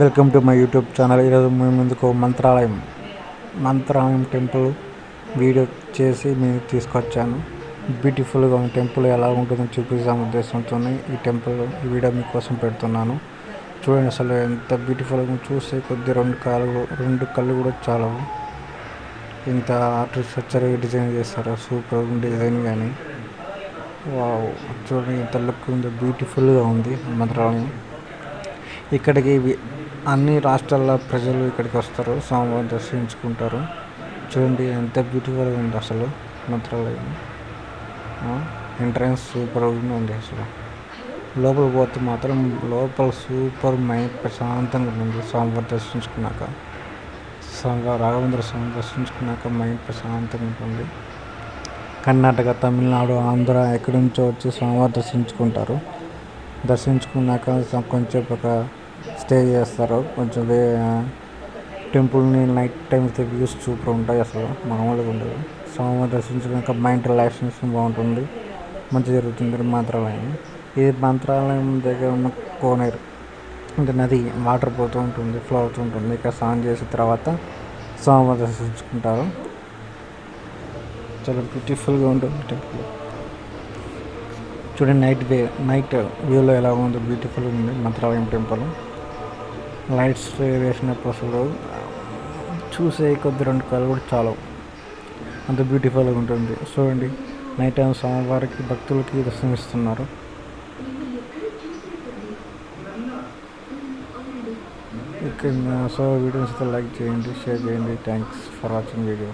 Welcome to my YouTube channel. ఈరోజు మేము ముందుకు మంత్రాలయం మంత్రాలయం టెంపుల్ వీడియో చేసి మేము తీసుకొచ్చాను. బ్యూటిఫుల్గా ఉన్న టెంపుల్ ఎలా ఉంటుందో చూపిస్తాం ఉద్దేశంతో ఈ టెంపుల్ ఈ వీడియో మీకోసం పెడుతున్నాను. చూడండి అసలు ఎంత బ్యూటిఫుల్గా చూస్తే కొద్ది రెండు కాళ్ళు రెండు కళ్ళు కూడా చాలవు. ఇంత ఆర్టిస్ట్రక్చర్గా డిజైన్ చేస్తారు సూపర్ డిజైన్ కానీ. వావ్ చూడండి ఎంత లుక్ ఉందో బ్యూటిఫుల్గా ఉంది మంత్రాలయం. ఇక్కడికి అన్ని రాష్ట్రాల ప్రజలు ఇక్కడికి వస్తారు స్వామివారిని దర్శించుకుంటారు. చూడండి ఎంత బ్యూటిఫుల్గా ఉంది అసలు మంత్రాలయం. ఎంట్రన్స్ సూపర్గా ఉంది అసలు. లోపల పోతే మాత్రం లోపల సూపర్ మైండ్ ప్రశాంతంగా ఉంటుంది స్వామివారి దర్శించుకున్నాక. స్వామివారి రాఘవేంద్ర స్వామి దర్శించుకున్నాక మైండ్ ప్రశాంతంగా ఉంటుంది కర్ణాటక తమిళనాడు ఆంధ్ర ఎక్కడి నుంచో వచ్చి స్వామివారి దర్శించుకుంటారు. దర్శించుకున్నాక కొంచెం ఒక స్టే చేస్తారు. కొంచెం టెంపుల్ని నైట్ టైం అయితే వ్యూస్ సూపర్ ఉంటాయి అసలు. మామూలుగా ఉండదు. స్వామివారి దర్శించుకున్నాక మైండ్ రిలాక్సేషన్ బాగుంటుంది. మంచి జరుగుతుంది. మంత్రాలయం ఇది మంత్రాలయం దగ్గర ఉన్న కోనేరు అంటే నది వాటర్ పోతూ ఉంటుంది ఫ్లో అవుతూ ఉంటుంది. ఇక్కడ స్నానం చేసిన తర్వాత స్వామివారి దర్శించుకుంటారు. చాలా బ్యూటిఫుల్గా ఉంటుంది టెంపుల్. చూడండి నైట్ వే నైట్ వ్యూలో ఎలా ఉందో బ్యూటిఫుల్గా ఉంది మంత్రాలయం టెంపుల్. లైట్స్ వేసినప్పుడు అసలు చూసే కొద్ది రెండు కళ్ళు కూడా చాలా అంత బ్యూటిఫుల్గా ఉంటుంది. చూడండి నైట్ టైం స్వామివారికి భక్తులకి దర్శనమిస్తున్నారు ఇక్కడ సో వీడియోస్ లైక్ చేయండి షేర్ చేయండి. Thanks for watching video